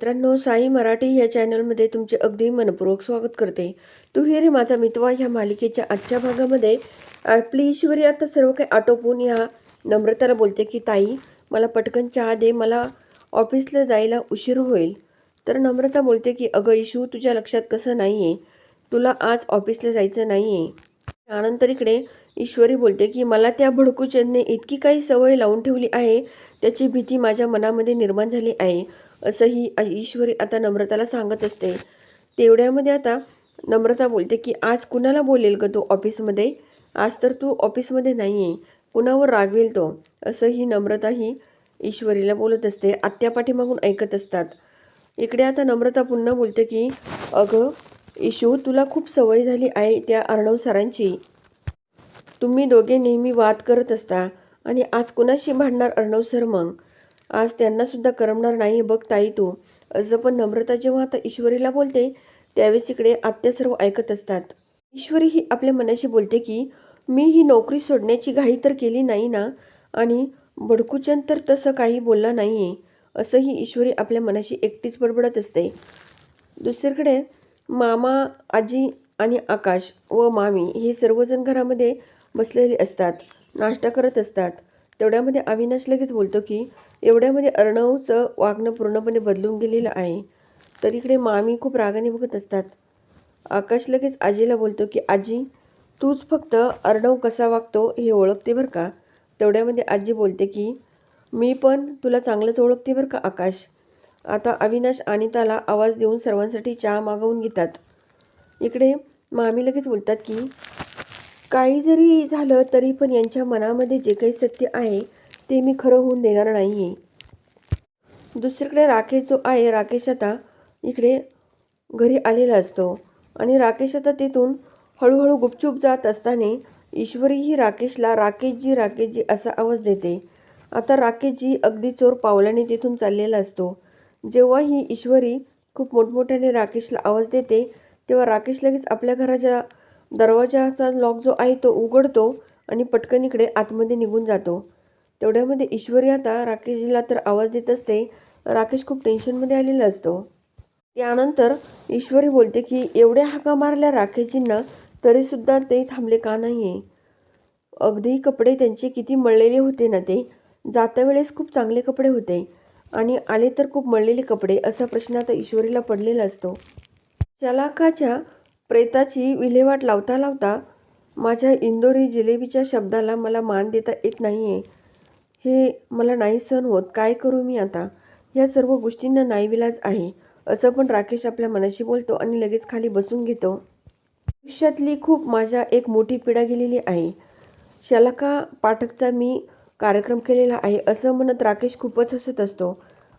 मित्रांनो साई मराठी या चॅनलमध्ये तुमचे अगदी मनपूर्वक स्वागत करते. तू रे माझा मितवा ह्या मालिकेच्या आजच्या भागामध्ये. आपली ईश्वरी आता सर्व काही आटोपून ह्या नम्रताला बोलते की ताई मला पटकन चहा दे मला ऑफिसला जायला उशीर होईल. तर नम्रता बोलते की अगं इशू तुझ्या लक्षात कसं नाही आहे तुला आज ऑफिसला जायचं नाही आहे त्यानंतर इकडे ईश्वरी बोलते की मला त्या भडकूचंदने इतकी काही सवय लावून ठेवली आहे. त्याची भीती माझ्या मनामध्ये निर्माण झाली आहे. असंही ईश्वरी आता नम्रताला सांगत असते. तेवढ्यामध्ये आता नम्रता बोलते की आज कुणाला बोलेल ग तो ऑफिसमध्ये? आज तर तू ऑफिसमध्ये नाही आहे कुणावर रागवेल तो? असंही नम्रता ही ईश्वरीला बोलत असते. आत्या पाठीमागून ऐकत असतात. इकडे आता नम्रता पुन्हा बोलते की अगं इशू तुला खूप सवय झाली आहे त्या अर्णव सरांची. तुम्ही दोघे नेहमी वाद करत असता आणि आज कुणाशी भांडणार अर्णव सर मग? आज त्यांनासुद्धा करमणार नाही बघ ताई तू. असं पण नम्रता जेव्हा आता ईश्वरीला बोलते त्यावेळेस इकडे आत्या सर्व ऐकत असतात. ईश्वरी ही आपल्या मनाशी बोलते की मी ही नोकरी सोडण्याची घाई तर केली नाही ना? आणि भडकुचन तर तसं काही बोलला नाही आहे असंही ईश्वरी आपल्या मनाशी एकटीच बडबडत असते. दुसरीकडे मामा आजी आणि आकाश व मामी हे सर्वजण घरामध्ये बसलेले असतात नाश्ता करत असतात. तेवढ्यामध्ये अविनाश लगेच बोलतो की एवढ्यामध्ये अर्णवचं वागणं पूर्णपणे बदलून गेलेलं आहे. तर इकडे मामी खूप रागाने बघत असतात. आकाश लगेच आजीला बोलतो की आजी तूच फक्त अर्णव कसा वागतो हे ओळखते बरं का? तेवढ्यामध्ये आजी बोलते की मी पण तुला चांगलंच ओळखते बरं का आकाश? आता अविनाश अनिताला आवाज देऊन सर्वांसाठी चहा मागवून घेतात. इकडे मामी लगेच बोलतात की काही जरी झालं तरी पण यांच्या मनामध्ये जे काही सत्य आहे ते मी खरं होऊन देणार नाही आहे दुसरीकडे राकेश जो आहे राकेश आता इकडे घरी आलेला असतो. आणि राकेश आता तिथून हळूहळू गुपचूप जात असताना ईश्वरी ही राकेशला राकेशजी राकेशजी असा आवाज देते. आता राकेशजी अगदी चोर पावलाने तिथून चाललेला असतो. जेव्हा ही ईश्वरी खूप मोठमोठ्याने राकेशला आवाज देते तेव्हा राकेश लगेच आपल्या घराच्या दरवाजाचा लॉक जो आहे तो उघडतो आणि पटकन इकडे आतमध्ये निघून जातो. तेवढ्यामध्ये ईश्वरी आता राकेशला तर आवाज देत असते. राकेश खूप टेन्शनमध्ये आलेला असतो. त्यानंतर ईश्वरी बोलते की एवढ्या हाका मारल्या राकेशजींना तरीसुद्धा ते थांबले का नाही आहे अगदी कपडे त्यांचे किती मळलेले होते ना ते. जाता वेळेस खूप चांगले कपडे होते. आणि आले तर खूप मळलेले कपडे असा प्रश्न आता ईश्वरीला पडलेला असतो. चलाकाच्या प्रेताची विल्हेवाट लावता लावता माझ्या इंदोरी जिलेबीच्या शब्दाला मला मान देता येत नाही आहे हे मला नाही सहन होत. काय करू मी आता? या सर्व गोष्टींना नाईविलाज आहे. असं पण राकेश आपल्या मनाशी बोलतो आणि लगेच खाली बसून घेतो. आयुष्यातली खूप माझ्या एक मोठी पिढा गेलेली आहे. शलाका पाठकचा मी कार्यक्रम केलेला आहे असं म्हणत राकेश खूपच हसत असतो.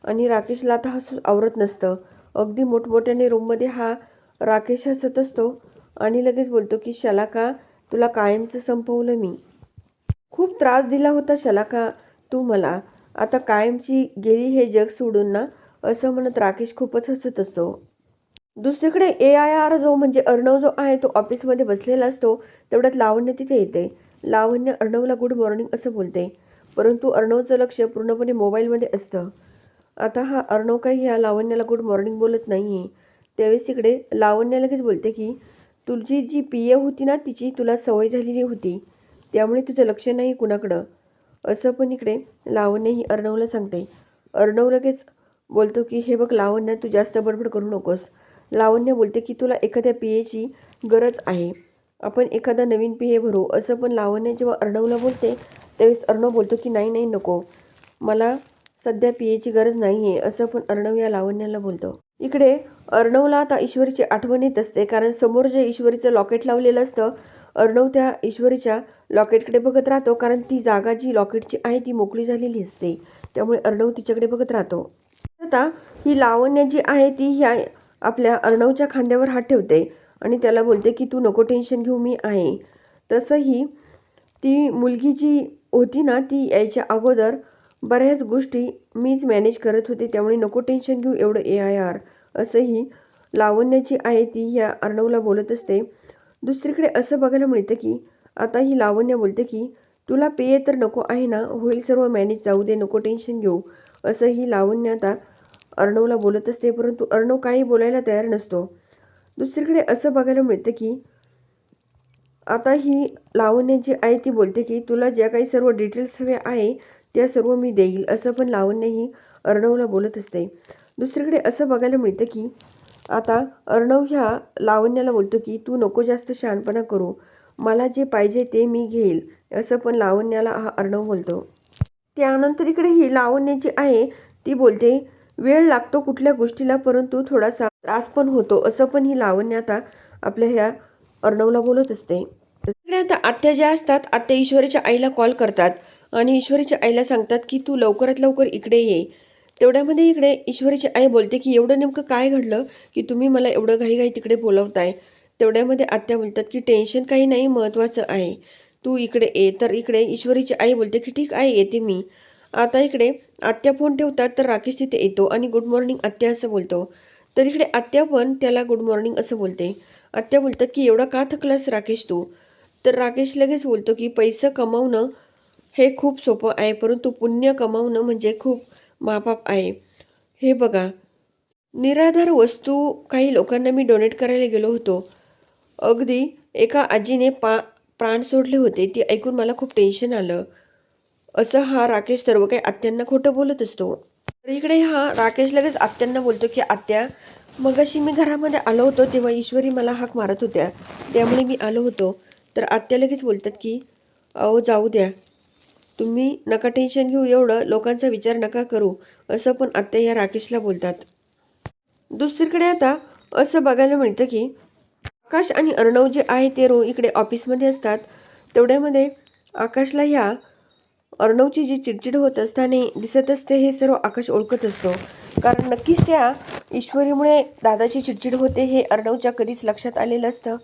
आणि राकेशला आता हसू आवरत नसतं. अगदी मोठमोठ्याने रूममध्ये हा राकेश हसत असतो आणि लगेच बोलतो की शलाका तुला कायमचं संपवलं मी. खूप त्रास दिला होता शलाका. तू मला आता कायमची गेली हे जग सोडून ना असं म्हणत राकेश खूपच हसत असतो. दुसरीकडे ए आय आर जो म्हणजे अर्णव जो आहे तो ऑफिसमध्ये बसलेला असतो तेवढ्यात लावण्य तिथे येते. लावण्य अर्णवला गुड मॉर्निंग असं बोलते. परंतु अर्णवचं लक्ष पूर्णपणे मोबाईलमध्ये असतं. आता हा अर्णव काही ह्या लावण्याला गुड मॉर्निंग बोलत नाही आहे त्यावेळेस इकडे लावण्य लगेच बोलते की तुझी जी पी ए होती ना तिची तुला सवय झालेली होती. त्यामुळे तुझं लक्ष नाही कुणाकडं. असं पण इकडे लावण्यही अर्णवला सांगते. अर्णव लगेच बोलतो की हे बघ लावण्य तू जास्त बडबड करू नकोस. लावण्य बोलते की तुला एखाद्या पी एची गरज आहे. आपण एखादा नवीन पी ए भरू. असं पण लावण्य जेव्हा अर्णवला बोलते त्यावेळेस अर्णव बोलतो की नाही नाही नको. मला सध्या पी एची गरज नाही आहे असं पण अर्णव या लावण्याला बोलतो. इकडे अर्णवला आता ईश्वरीची आठवण येत असते कारण समोर जे ईश्वरीचं लॉकेट लावलेलं असतं अर्णव त्या ईश्वरीच्या लॉकेटकडे बघत राहतो कारण ती जागा जी लॉकेटची आहे ती मोकळी झालेली असते. त्यामुळे अर्णव तिच्याकडे बघत राहतो. आता ही लावण्य जी आहे ती ह्या आपल्या अर्णवच्या खांद्यावर हात ठेवते आणि त्याला बोलते की तू नको टेन्शन घेऊ मी आहे. तसंही ती मुलगी जी होती ना ती यायच्या अगोदर बऱ्याच गोष्टी मीच मॅनेज करत होते त्यामुळे नको टेन्शन घेऊ एवढं ए आय आर असंही लावण्याची आहे ती ह्या अर्णवला बोलत असते. दुसरीकडे असं बघायला मिळतं की आता ही लावण्य बोलते की तुला पेय तर नको आहे ना होईल सर्व मॅनेज जाऊ दे नको टेन्शन घेऊ असं ही लावण्य आता अर्णवला बोलत असते परंतु अर्णव काही बोलायला तयार नसतो. दुसरीकडे असं बघायला मिळतं की आता ही लावण्य जी आहे ती बोलते की तुला ज्या काही सर्व डिटेल्स हव्या आहे त्या सर्व मी देईल असं पण लावण्य ही अर्णवला बोलत असते. दुसरीकडे असं बघायला मिळतं की आता अर्णव ह्या लावण्याला बोलतो की तू नको जास्त शहाणपणा करू. मला जे पाहिजे ते मी घेईल असं पण लावण्याला हा अर्णव बोलतो. त्यानंतर इकडे ही लावण्य जी आहे ती बोलते वेळ लागतो कुठल्या गोष्टीला परंतु थोडासा त्रास पण होतो असं पण ही लावण्य आता आपल्या ह्या अर्णवला बोलत असते. इकडे आता आत्या ज्या असतात आत्या ईश्वरीच्या आईला कॉल करतात आणि ईश्वरीच्या आईला सांगतात की तू लवकरात लवकर इकडे ये. तेवढ्यामध्ये इकडे ईश्वरीची आई बोलते की एवढं नेमकं काय घडलं की तुम्ही मला एवढं घाईघाई तिकडे बोलवताय? तेवढ्यामध्ये आत्या बोलतात की टेन्शन काही नाही महत्त्वाचं आहे. तू इकडे ये. तर इकडे ईश्वरीची आई बोलते की ठीक आहे येते मी. आता इकडे आत्या फोन ठेवतात तर राकेश तिथे येतो आणि गुड मॉर्निंग आत्या असं बोलतो. तर इकडे आत्या पण त्याला गुड मॉर्निंग असं बोलते. आत्या बोलतात की एवढा का थकलास राकेश तू? तर राकेश लगेच बोलतो की पैसा कमावणं हे खूप सोपं आहे परंतु पुण्य कमावणं म्हणजे खूप मापाप आहे. हे बघा. निराधार वस्तू काही लोकांना मी डोनेट करायला गेलो होतो. अगदी एका आजीने पा प्राण सोडले होते. ती ऐकून मला खूप टेन्शन आलं. असं हा राकेश सर्व काही आत्यांना खोटं बोलत असतो. तर इकडे हा राकेश लगेच आत्यांना बोलतो की आत्या मगाशी मी घरामध्ये आलो होतो तेव्हा ईश्वरी मला हाक मारत होत्या. त्यामुळे मी आलो होतो. तर आत्या लगेच बोलतात की अहो जाऊ द्या. तुम्ही नका टेन्शन घेऊ एवढं लोकांचा विचार नका करू असं पण आत्या या राकेशला बोलतात. दुसरीकडे आता असं बघायला मिळतं की आकाश आणि अर्णव जे आहे ते रो इकडे ऑफिसमध्ये असतात. तेवढ्यामध्ये आकाशला ह्या अर्णवची जी चिडचिड होत असताना दिसत असते हे सर्व आकाश ओळखत असतो. कारण नक्कीच त्या ईश्वरीमुळे दादाची चिडचिड होते हे अर्णवच्या कधीच लक्षात आलेलं असतं.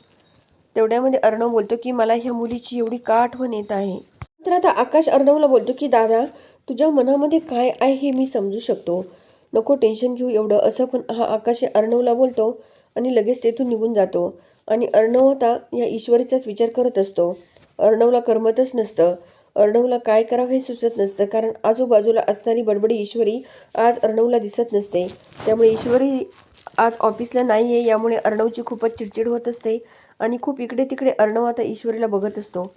तेवढ्यामध्ये अर्णव बोलतो की मला ह्या मुलीची एवढी का आठवण येत आहे? तर आता आकाश अर्णवला बोलतो की दादा तुझ्या मनामध्ये काय आहे हे मी समजू शकतो. नको टेन्शन घेऊ एवढं. असं पण हा आकाश अर्णवला बोलतो आणि लगेच तेथून निघून जातो. आणि अर्णव आता या ईश्वरीचाच विचार करत असतो. अर्णवला करमतच नसतं. अर्णवला काय करावं हे सुचत नसतं कारण आजूबाजूला असणारी बडबडी ईश्वरी आज अर्णवला दिसत नसते. त्यामुळे ईश्वरी आज ऑफिसला नाही आहे यामुळे अर्णवची खूपच चिडचिड होत असते आणि खूप इकडे तिकडे अर्णव आता ईश्वरीला बघत असतो.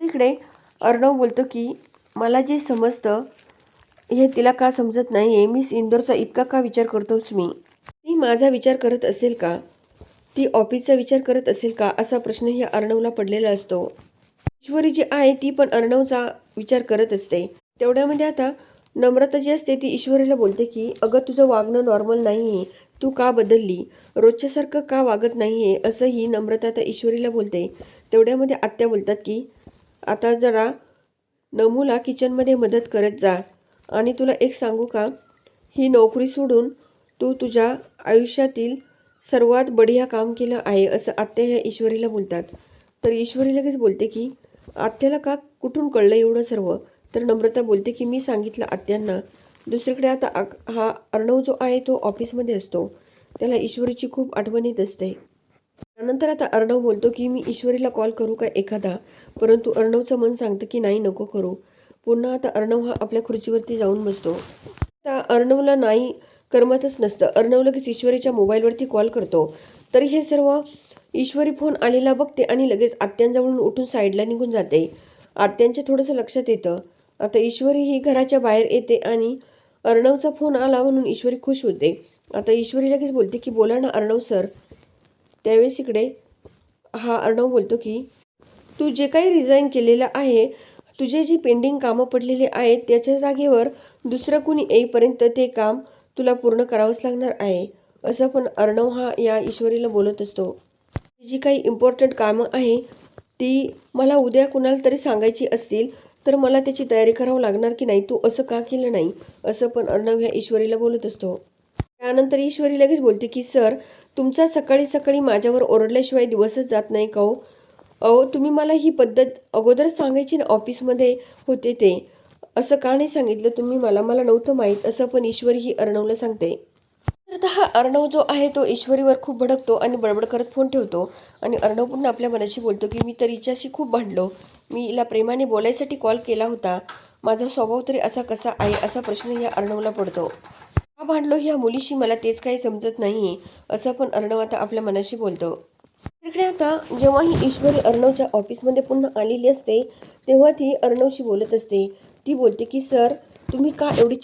इकडे अर्णव बोलतो की मला जे समजतं हे तिला का समजत नाही आहे मी इंदोरचा इतका का विचार करतोच मी ती माझा विचार करत असेल का? ती ऑफिसचा विचार करत असेल का? असा प्रश्न अर्णवला पडलेला असतो. ईश्वरी जी आहे ती पण अर्णवचा विचार करत असते. तेवढ्यामध्ये आता नम्रता जी असते ती ईश्वरीला बोलते की अगं तुझं वागणं नॉर्मल नाही आहे तू का बदलली? रोजच्यासारखं का वागत नाही आहे असंही नम्रता आता ईश्वरीला बोलते. तेवढ्यामध्ये आत्या बोलतात की आता जरा नमूला किचनमध्ये मदत करत जा. आणि तुला एक सांगू का? ही नोकरी सोडून तू तुझ्या आयुष्यातील सर्वात बढिया काम केलं आहे असं आत्या ह्या ईश्वरीला बोलतात. तर ईश्वरी लगेच बोलते की आत्याला का कुठून कळलं एवढं सर्व? तर नम्रता बोलते की मी सांगितलं आत्यांना. दुसरीकडे आता आक- हा अर्णव जो आहे तो ऑफिसमध्ये असतो. त्याला ईश्वरीची खूप आठवण येत असते. नंतर आता अर्णव बोलतो की मी ईश्वरीला कॉल करू का एखादा? परंतु अर्णवचं मन सांगतं की नाही नको करू. पुन्हा आता अर्णव हा आपल्या खुर्चीवरती जाऊन बसतो. आता अर्णवला नाही करमतच नसतं. अर्णव लगेच ईश्वरीच्या मोबाईलवरती कॉल करतो. तर हे सर्व ईश्वरी फोन आलेला बघते आणि लगेच आत्यांजवळून उठून साईडला निघून जाते. आत्यांच्या थोडंसं लक्षात येतं. आता ईश्वरी ही घराच्या बाहेर येते आणि अर्णवचा फोन आला म्हणून ईश्वरी खुश होते. आता ईश्वरी लगेच बोलते की बोला ना अर्णव सर. त्यावेळेस इकडे हा अर्णव बोलतो की तू जे काही रिझाईन केलेलं आहे तुझे जी पेंडिंग कामं पडलेली आहेत त्याच्या जागेवर दुसरं कुणी येईपर्यंत ते काम तुला पूर्ण करावंच लागणार आहे. असं पण अर्णव हा या ईश्वरीला बोलत असतो. जी काही इम्पॉर्टंट कामं आहे ती मला उद्या कुणाला तरी सांगायची असतील तर मला त्याची तयारी करावं लागणार की नाही? तू असं का केलं नाही? असं पण अर्णव ह्या ईश्वरीला बोलत असतो. त्यानंतर ईश्वरी लगेच बोलते की सर तुमचा सकाळी सकाळी माझ्यावर ओरडल्याशिवाय दिवसच जात नाही का हो? अहो तुम्ही मला ही पद्धत अगोदर सांगायची ना ऑफिसमध्ये होते ते. असं का नाही सांगितलं तुम्ही मला? मला नव्हतं माहीत. असं पण ईश्वरी ही अर्णवला सांगते. तर आता हा अर्णव जो आहे तो ईश्वरीवर खूप भडकतो आणि बडबड करत फोन ठेवतो. आणि अर्णव पुन्हा आपल्या मनाशी बोलतो की मी तर हिच्याशी खूप भांडलो. मी हिला प्रेमाने बोलायसाठी कॉल केला होता. माझा स्वभाव तरी असा कसा आहे असा प्रश्न या अर्णवला पडतो. का भांडलो ह्या मुलीशी? मला तेच काही समजत नाही असं पण अर्णव आता आपल्या मनाशी बोलतो. इकडे आता जेव्हा ही ईश्वरी अर्णवच्या ऑफिसमध्ये पुन्हा आलेली असते तेव्हा ती अर्णवशी बोलत असते. ती बोलते की सर तुम्ही का एवढी